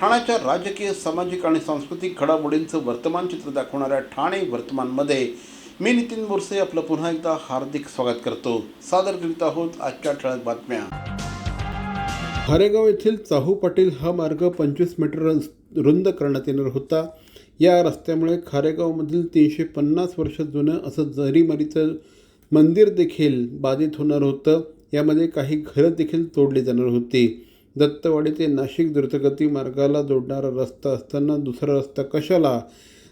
ठाण्याच्या राजकीय सामाजिक आणि सांस्कृतिक घडामोडींचं वर्तमान चित्र दाखवणाऱ्या ठाणे वर्तमानमध्ये मी नितीन बोरसे आपलं पुन्हा एकदा हार्दिक स्वागत करतो. सादर करीत आहोत आजच्या ठळक बातम्या. खारेगाव येथील चाहू पाटील हा मार्ग पंचवीस मीटर रुंद करण्यात येणार होता. या रस्त्यामुळे खारेगावमधील तीनशे पन्नास वर्ष जुनं असं जरीमरीचं मंदिर देखील बाधित होणार होतं. यामध्ये काही घरं देखील तोडली जाणार होती. दत्तवाडी ते नाशिक द्रुतगती मार्गाला जोडणारा रस्ता असताना दुसरा रस्ता कशाला?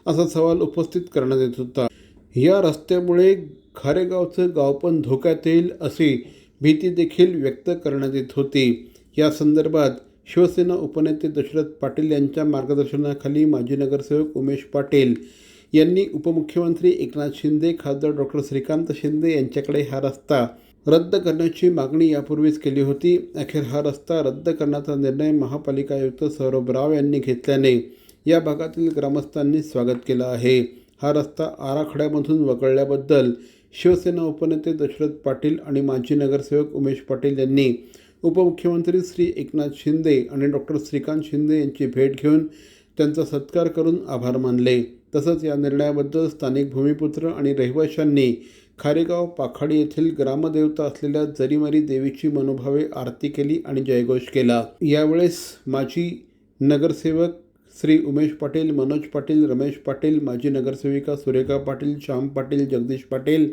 असा सवाल उपस्थित करण्यात येत होता. या रस्त्यामुळे खारेगावचं गाव पण धोक्यात येईल अशी भीती देखील व्यक्त करण्यात येत होती. या संदर्भात शिवसेना उपनेते दशरथ पाटील यांच्या मार्गदर्शनाखाली माजी नगरसेवक उमेश पाटील यांनी उपमुख्यमंत्री एकनाथ शिंदे खासदार डॉक्टर श्रीकांत शिंदे यांच्याकडे हा रस्ता रद्द करण्याची मागणी यापूर्वीच केली होती. अखेर हा रस्ता रद्द करण्याचा निर्णय महापालिका आयुक्त सौरभ राव यांनी घेतल्याने या भागातील ग्रामस्थांनी स्वागत केलं आहे. हा रस्ता आराखड्यामधून वगळल्याबद्दल शिवसेना उपनेते दशरथ पाटील आणि माजी नगरसेवक उमेश पाटील यांनी उपमुख्यमंत्री श्री एकनाथ शिंदे आणि डॉक्टर श्रीकांत शिंदे यांची भेट घेऊन त्यांचा सत्कार करून आभार मानले. तसंच या निर्णयाबद्दल स्थानिक भूमिपुत्र आणि रहिवाशांनी खारेगाव पाखाडी येथील ग्रामदेवता असलेल्या जरीमारी देवीची मनोभावे आरती केली आणि जयघोष केला. यावेळेस माजी नगरसेवक श्री उमेश पाटील मनोज पाटील रमेश पाटील माजी नगरसेविका सुरेखा पाटील श्याम पाटील जगदीश पाटील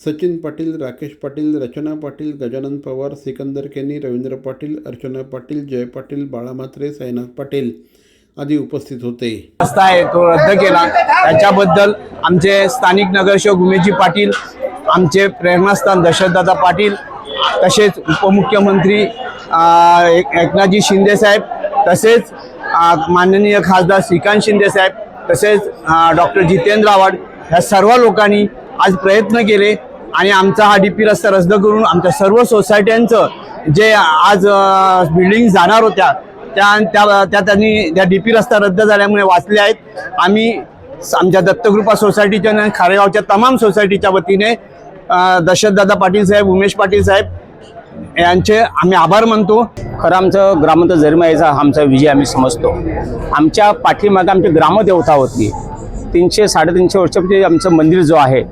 सचिन पाटील राकेश पाटील रचना पाटील गजानन पवार सिकंदर केनी रवींद्र पाटील अर्चना पाटील जय पाटील बाळा म्हात्रे साईनाथ पाटील आदी उपस्थित होते. रस्ता आहे तो रद्द केला. त्याच्याबद्दल आमचे स्थानिक नगरसेवक उमेशजी पाटील आमचे प्रेरणास्थान दशरथदादा पाटील तसेच उपमुख्यमंत्री एक- एकनाथजी शिंदे साहेब तसेच माननीय खासदार श्रीकांत शिंदे साहेब तसेच डॉक्टर जितेंद्र आव्हाड ह्या सर्व लोकांनी आज प्रयत्न केले आणि आमचा हा डी पी रस्ता रद्द करून आमच्या सर्व सोसायट्यांचं जे आज बिल्डिंग जाणार होत्या त्या त्या त्या त्यांनी त्या डी पी रस्ता रद्द झाल्यामुळे वाचले आहेत. आम्ही आमच्या दत्तकृपा सोसायटीच्या आणि खारेगावच्या तमाम सोसायटीच्या वतीने दशरथदादा पाटील साहेब उमेश पाटील साहेब यांचे आम्ही आभार मानतो. खरं आमचं ग्रामंत जरिमाईचा आमचा विजय आम्ही समजतो. आमच्या पाठीमागे आमची ग्रामदेवता होती. तीनशे साडेतीनशे वर्षापूर्वी आमचं मंदिर जो आहे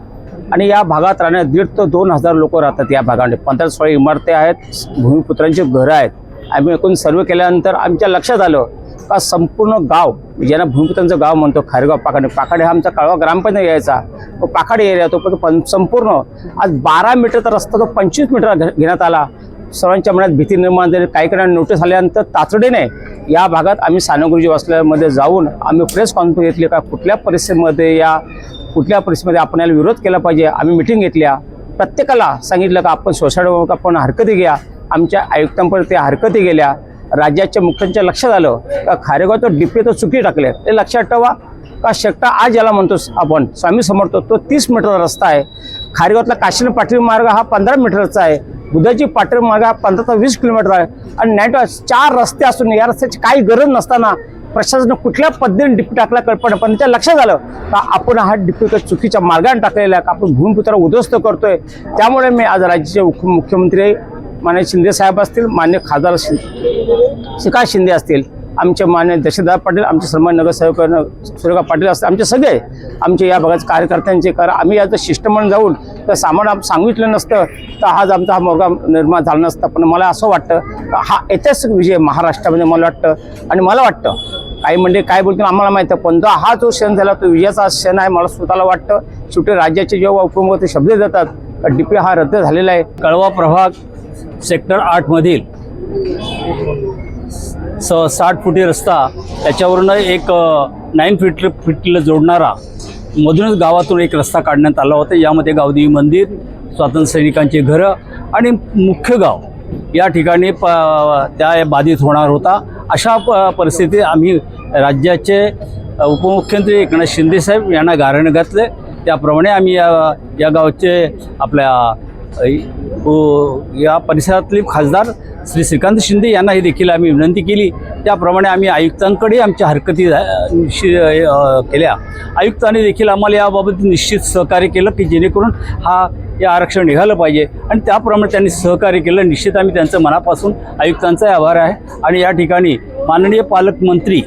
आणि या भागात राहण्या दीड ते दोन हजार लोक राहतात या भागामध्ये. पंधरा सोळा इमारती आहेत भूमिपुत्रांची घरं आहेत. आम्ही एकूण सर्वे केल्यानंतर आमच्या लक्षात आलं का संपूर्ण गाव ज्यांना भूमिपुत्रांचं गाव म्हणतो खारेगाव पाखाडे पाखाडे हा आमचा कळवा ग्रामपंचायत यायचा. तो पाखाडे एरिया तो पण संपूर्ण आज बारा मीटरचा रस्ता तो पंचवीस मीटर घे- घेण्यात आला. सर्वांच्या मनात भीती निर्माण झाली काही कडे नोटीस आल्यानंतर तातडीने या भागात आम्ही सानगुरुजी वाचल्यामध्ये जाऊन आम्ही प्रेस कॉन्फरन्स घेतली का कुठल्या परिस्थितीमध्ये या कुठल्या परिस्थितीमध्ये आपण याला विरोध केला पाहिजे आम्ही मिटिंग घेतल्या. प्रत्येकाला सांगितलं का आपण सोसायटी आपण हरकती घ्या. आमच्या आयुक्तांपर्यंत हरकती गेल्या राज्याच्या मुख्यांच्या लक्षात आलं का खारेगाव तो डिपे तर चुकी टाकले ते लक्षात ठेवा का शकता आज याला म्हणतो आपण. स्वामी समर्थ तो तीस मीटरचा रस्ता आहे. खारेगावातला काशीन पाटील मार्ग हा पंधरा मीटरचा आहे. बुधाची पाटील मार्ग हा पंधरा ते वीस किलोमीटर आहे. आणि नाईट चार रस्ते असून या रस्त्याची काही गरज नसताना प्रशासनानं कुठल्या पद्धतीने डिपी टाकला कल्पना पण त्या लक्षात आलं का आपण हा डिपी तर चुकीच्या मार्गाने टाकलेला आहे का आपण भूमिपुत्र उद्ध्वस्त करतोय. त्यामुळे मी आज राज्याचे मुख्यमंत्री मान्य शिंदे साहेब असतील मान्य खासदार शि- श्रीकांत शिंदे असतील आमचे मान्य दशरथदादा पाटील आमचे सन्मान नगरसेवक सुरेखा पाटील असतील आमचे सगळे आमचे या भागाचे कार्यकर्त्यांचे कारण आम्ही याचं शिष्टमंडळ जाऊन तर सामान आम सांगितलं नसतं तर आज आमचा हा मोर्गा निर्माण झाला नसता. पण मला असं वाटतं हा ऐतिहासिक विजय महाराष्ट्रामध्ये मला वाटतं आणि मला वाटतं काही म्हणजे काय बोलतील आम्हाला माहिती आहे पण जो हा जो क्षण झाला तो विजयाचा क्षण आहे मला स्वतःला वाटतं शेवटी राज्याचे जेव्हा ते शब्द देतात डी पी हा रद्द झालेला आहे. कळवा प्रभाग सेक्टर आठमधील स साठ फुटी रस्ता त्याच्यावरून एक नाईन फीट फीटला जोडणारा मधूनच गावातून एक रस्ता काढण्यात आला होता. यामध्ये गावदेवी मंदिर स्वातंत्र्यसैनिकांची घरं आणि मुख्य गाव या ठिकाणी प त्या बाधित होणार होता. अशा प परिस्थितीत आम्ही राज्याचे उपमुख्यमंत्री एकनाथ शिंदेसाहेब यांना गारण घातले. त्याप्रमाणे आम्ही या या गावचे आपल्या या परिसरातले खासदार श्री श्रीकांत शिंदे यांनाही देखील आम्ही विनंती केली. त्याप्रमाणे आम्ही आयुक्तांकडे आमच्या हरकती झा- निश्चित केल्या. आयुक्तांनी देखील आम्हाला याबाबत निश्चित सहकार्य केलं की जेणेकरून हा या आरक्षण निघालं पाहिजे. आणि त्याप्रमाणे त्यांनी सहकार्य केलं. निश्चित आम्ही त्यांचं मनापासून आयुक्तांचा आभार आहे. आणि या ठिकाणी माननीय पालकमंत्री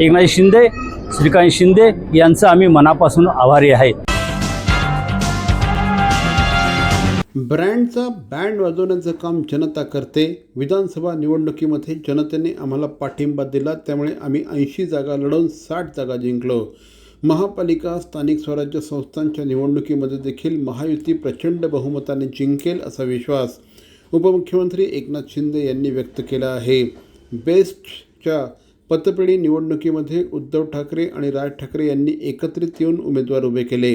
एकनाथ शिंदे श्रीकांत शिंदे यांचं आम्ही मनापासून आभारी आहे. ब्रँडचा बँड वाजवण्याचं काम जनता करते. विधानसभा निवडणुकीमध्ये जनतेने आम्हाला पाठिंबा दिला त्यामुळे आम्ही ऐंशी जागा लढवून साठ जागा जिंकलो. महापालिका स्थानिक स्वराज्य संस्थांच्या निवडणुकीमध्ये देखील महायुती प्रचंड बहुमताने जिंकेल असा विश्वास उपमुख्यमंत्री एकनाथ शिंदे यांनी व्यक्त केला आहे. बेस्टच्या पतपेढी निवडणुकीमध्ये उद्धव ठाकरे आणि राज ठाकरे यांनी एकत्रित येऊन उमेदवार उभे केले.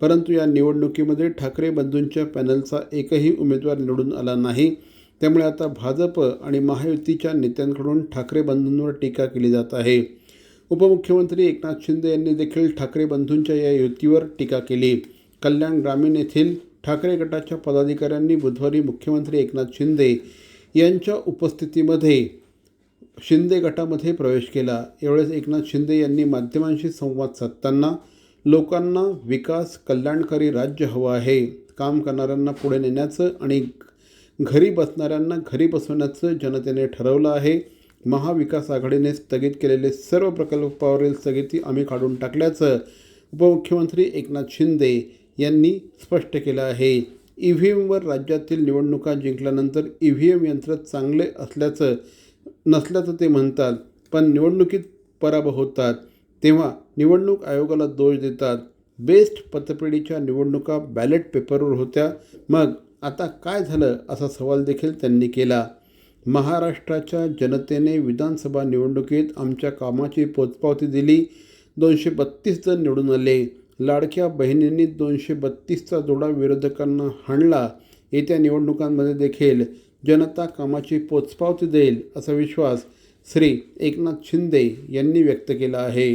परंतु या निवडणुकीमध्ये ठाकरे बंधूंच्या पॅनलचा एकही उमेदवार निवडून आला नाही. त्यामुळे आता भाजप आणि महायुतीच्या नेत्यांकडून ठाकरे बंधूंवर टीका केली जात आहे. उपमुख्यमंत्री एकनाथ शिंदे यांनी देखील ठाकरे बंधूंच्या या युतीवर टीका केली. कल्याण ग्रामीण येथील ठाकरे गटाच्या पदाधिकाऱ्यांनी बुधवारी मुख्यमंत्री एकनाथ शिंदे यांच्या उपस्थितीमध्ये शिंदे गटामध्ये प्रवेश केला. यावेळेस एकनाथ शिंदे यांनी माध्यमांशी संवाद साधताना लोकांना विकास कल्याणकारी राज्य हवं आहे. काम करणाऱ्यांना पुढे नेण्याचं आणि घरी बसणाऱ्यांना घरी बसवण्याचं जनतेने ठरवलं आहे. महाविकास आघाडीने स्थगित केलेले सर्व प्रकल्पावरील स्थगिती आम्ही काढून टाकल्याचं उपमुख्यमंत्री एकनाथ शिंदे यांनी स्पष्ट केलं आहे. ई व्ही एमवर राज्यातील निवडणुका जिंकल्यानंतर ई व्ही एम यंत्र चांगले असल्याचं नसल्याचं ते म्हणतात पण निवडणुकीत पराभव होतात. तेव्हा निवडणूक आयोगाला दोष देतात. बेस्ट पतपेढीच्या निवडणुका बॅलेट पेपरवर होत्या. मग आता काय झालं असा सवाल देखील त्यांनी केला. महाराष्ट्राच्या जनतेने विधानसभा निवडणुकीत आमच्या कामाची पोचपावती दिली. दोनशे बत्तीस जण निवडून आले. लाडक्या बहिणींनी दोनशे बत्तीसचा जोडा विरोधकांना हाणला. येत्या निवडणुकांमध्ये देखील जनता कामाची पोचपावती देईल असा विश्वास श्री एकनाथ शिंदे यांनी व्यक्त केला आहे.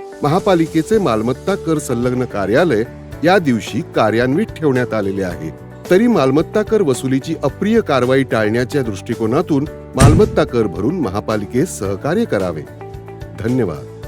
महापालिकेचे मालमत्ता कर संलग्न कार्यालय या दिवशी कार्यान्वित ठेवण्यात आलेले आहे. तरी मालमत्ता कर वसुलीची अप्रिय कारवाई टाळण्याच्या दृष्टिकोनातून मालमत्ता कर भरून महापालिकेस सहकार्य करावे. धन्यवाद.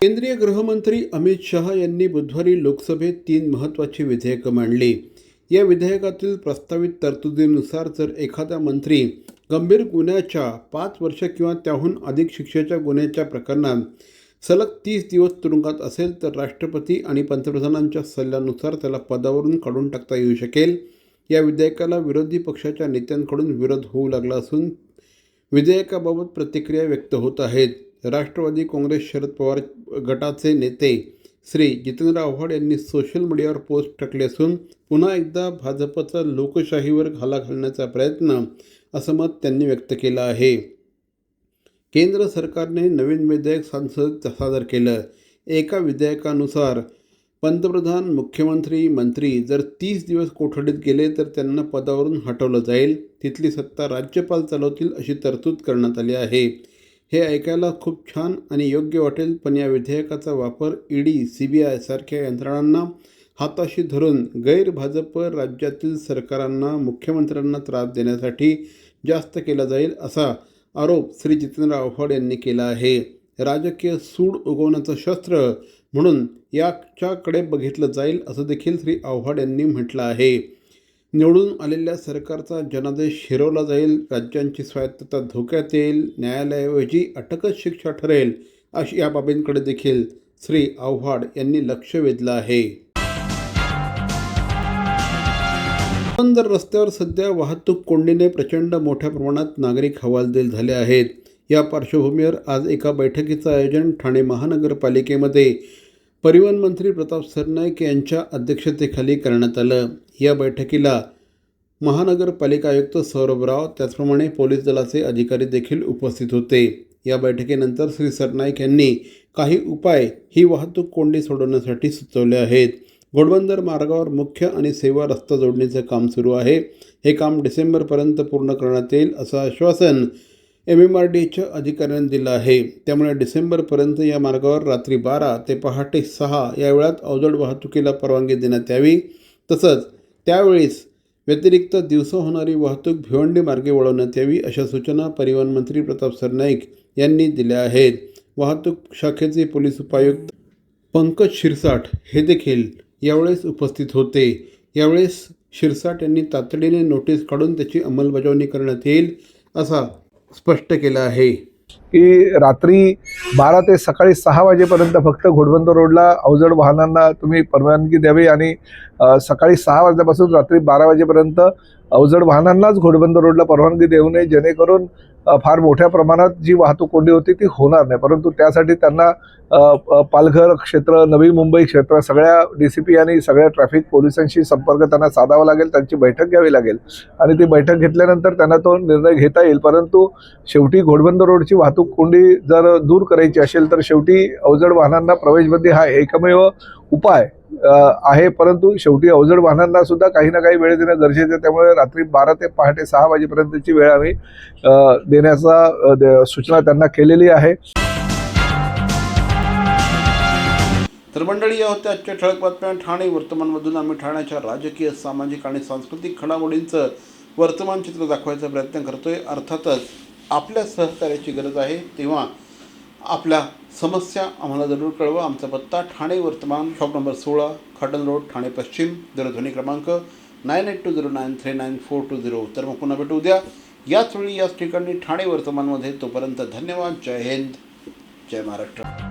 केंद्रीय गृहमंत्री अमित शहा यांनी बुधवारी लोकसभेत तीन महत्त्वाची विधेयकं मांडली. या विधेयकातील प्रस्तावित तरतुदीनुसार जर एखादा मंत्री गंभीर गुन्ह्याच्या पाच वर्ष किंवा त्याहून अधिक शिक्षेच्या गुन्ह्याच्या प्रकरणात सलग तीस दिवस तुरुंगात असेल तर राष्ट्रपती आणि पंतप्रधानांच्या सल्ल्यानुसार त्याला पदावरून काढून टाकता येऊ शकेल. या विधेयकाला विरोधी पक्षाच्या नेत्यांकडून विरोध होऊ लागला असून विधेयकाबाबत प्रतिक्रिया व्यक्त होत आहेत. राष्ट्रवादी काँग्रेस शरद पवार गटाचे नेते श्री जितेंद्र आव्हाड यांनी सोशल मीडियावर पोस्ट टाकली असून पुन्हा एकदा भाजपचा लोकशाहीवर घाला घालण्याचा प्रयत्न असं मत त्यांनी व्यक्त केलं आहे. केंद्र सरकारने नवीन विधेयक संसदेत सादर केलं. एका विधेयकानुसार पंतप्रधान मुख्यमंत्री मंत्री जर तीस दिवस कोठडीत गेले तर त्यांना पदावरून हटवलं जाईल. तिथली सत्ता राज्यपाल चालवतील अशी तरतूद करण्यात आली आहे. हे ऐकायला खूप छान आणि योग्य वाटेल पण या विधेयकाचा वापर ईडी सी बी आय सारख्या यंत्रणांना हाताशी धरून गैरभाजप राज्यातील सरकारांना मुख्यमंत्र्यांना त्रास देण्यासाठी जास्त केला जाईल असा आरोप श्री जितेंद्र आव्हाड यांनी केला आहे. राजकीय सूड उगवण्याचं शस्त्र म्हणून याच्याकडे बघितलं जाईल असं देखील श्री आव्हाड यांनी म्हटलं आहे. निवडून आलेल्या सरकारचा जनादेश हिरवला जाईल राज्यांची स्वायत्तता धोक्यात येईल न्यायालयाऐवजी अटकच शिक्षा ठरेल अशी या बाबींकडे देखील श्री आव्हाड यांनी लक्ष वेधलं आहे. पुरंदर रस्त्यावर सध्या वाहतूक कोंडीने प्रचंड मोठ्या प्रमाणात नागरिक हवालदिल झाले आहेत. या पार्श्वभूमीवर आज एका बैठकीचं आयोजन ठाणे महानगरपालिकेमध्ये परिवहन मंत्री प्रताप सरनाईक यांच्या अध्यक्षतेखाली करण्यात आलं. या बैठकीला महानगरपालिका आयुक्त सौरभ राव त्याचप्रमाणे पोलीस दलाचे अधिकारी देखील उपस्थित होते. या बैठकीनंतर श्री सरनाईक यांनी काही उपाय ही वाहतूक कोंडी सोडवण्यासाठी सुचवले आहेत. घोडबंदर मार्गावर मुख्य आणि सेवा रस्ता जोडणीचं काम सुरू आहे. हे काम डिसेंबरपर्यंत पूर्ण करण्यात येईल असं आश्वासन एम एम आर डीच्या अधिकाऱ्यांनी दिलं आहे. त्यामुळे डिसेंबरपर्यंत या मार्गावर रात्री बारा ते पहाटे सहा या वेळात अवजड वाहतुकीला परवानगी देण्यात यावी. तसंच त्यावेळीस व्यतिरिक्त दिवसा होणारी वाहतूक भिवंडी मार्गे वळवण्यात यावी अशा सूचना परिवहन मंत्री प्रताप सरनाईक यांनी दिल्या आहेत. वाहतूक शाखेचे पोलीस उपायुक्त पंकज शिरसाट हे देखील यावेळेस उपस्थित होते. यावेळेस शिरसाट यांनी तातडीने नोटीस काढून त्याची अंमलबजावणी करण्यात येईल असा स्पष्ट केलं आहे. की रात्री बारा ते सकाळी सहा वाजेपर्यंत फक्त घोडबंद रोडला अवजड वाहनांना तुम्ही परवानगी द्यावी आणि सकाळी सहा वाजल्यापासून रात्री बारा वाजेपर्यंत अवजड वाहनांनाच घोडबंद रोडला परवानगी देऊ नये जेणेकरून फार मोठ्या प्रमाणात जी वाहतूक कोंडी होती ती होणार नाही. परंतु त्यासाठी त्यांना पालघर क्षेत्र नवी मुंबई क्षेत्र सगळ्या डी सी पी आणि सगळ्या ट्रॅफिक पोलिसांशी संपर्क त्यांना साधावा लागेल त्यांची बैठक घ्यावी लागेल. आणि ती बैठक घेतल्यानंतर त्यांना तो निर्णय घेता येईल. परंतु शेवटी घोडबंदर रोडची वाहतूक कोंडी जर दूर करायची असेल तर शेवटी अवजड वाहनांना प्रवेशबंदी हा एकमेव उपाय आहे परंतु शेवटी अवजड वाहनांना सुद्धा काही ना काही वेळ देणं गरजेचं आहे. त्यामुळे रात्री बारा ते पहाटे सहा वाजेपर्यंतची वेळ आम्ही देण्याचा द- सूचना त्यांना केलेली आहे. तर मंडळी या होत्या आजच्या ठळक बातम्या. ठाणे वर्तमानमधून आम्ही ठाण्याच्या राजकीय सामाजिक आणि सांस्कृतिक घडामोडींचं वर्तमान चित्र दाखवायचा प्रयत्न करतोय. अर्थातच आपल्या सहकार्याची गरज आहे. तेव्हा आपल्या समस्या आम्हाला जरूर कळवा. आमचा पत्ता ठाणे वर्तमान शॉप नंबर सोळा खडल रोड ठाणे पश्चिम दूरध्वनी क्रमांक nine eight two zero nine three nine four two zero. तर मग पुन्हा भेटू उद्या. याच वेळी याच ठिकाणी ठाणे वर्तमानमध्ये. तोपर्यंत धन्यवाद. जय हिंद. जय महाराष्ट्र.